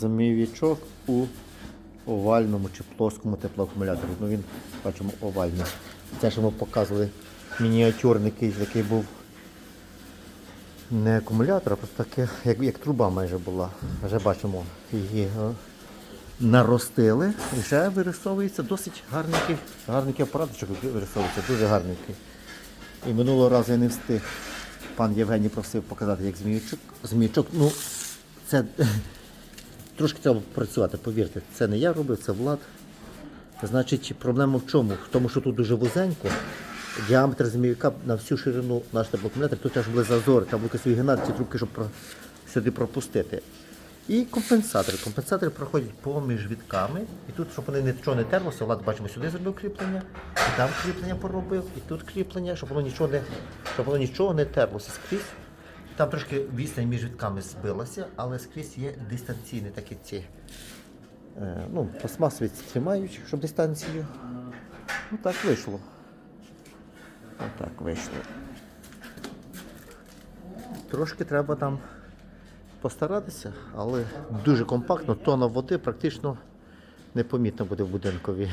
змійовичок у овальному чи плоскому теплоакумуляторі. Ну він, бачимо, овальний. Це що ми показували мініатюрний, кейс, який був не акумулятор, а просто таке, як, як труба майже була. Вже бачимо, її е, наростили вже вирисовується досить гарненький, гарненький апараточок вирисовується, дуже гарненький. І минулого разу я не встиг. Пан Євгеній просив показати, як зміючок. Зміючок, ну, це трошки треба працювати, повірте. Це не я робив, це Влад. Значить, проблема в чому? В тому, що тут дуже вузенько. Діаметр змійка на всю ширину наш теплоакумулятор, тут теж були зазори, там були якісь генерації ці трубки, щоб сюди пропустити. І компенсатори. Компенсатори проходять поміж вітками. І тут, щоб вони нічого не терлося, Влад, бачимо, сюди зробив кріплення, і там кріплення поробив, і тут кріплення, щоб воно нічого не, щоб воно нічого не терлося скрізь. Там трошки відстань між вітками збилася, але скрізь є дистанційні такі ці. Е, ну, пластмасові тримають, щоб дистанцію. Ну так вийшло. Отак вийшло. Трошки треба там постаратися, але дуже компактно, тона води практично непомітно буде в будинкові.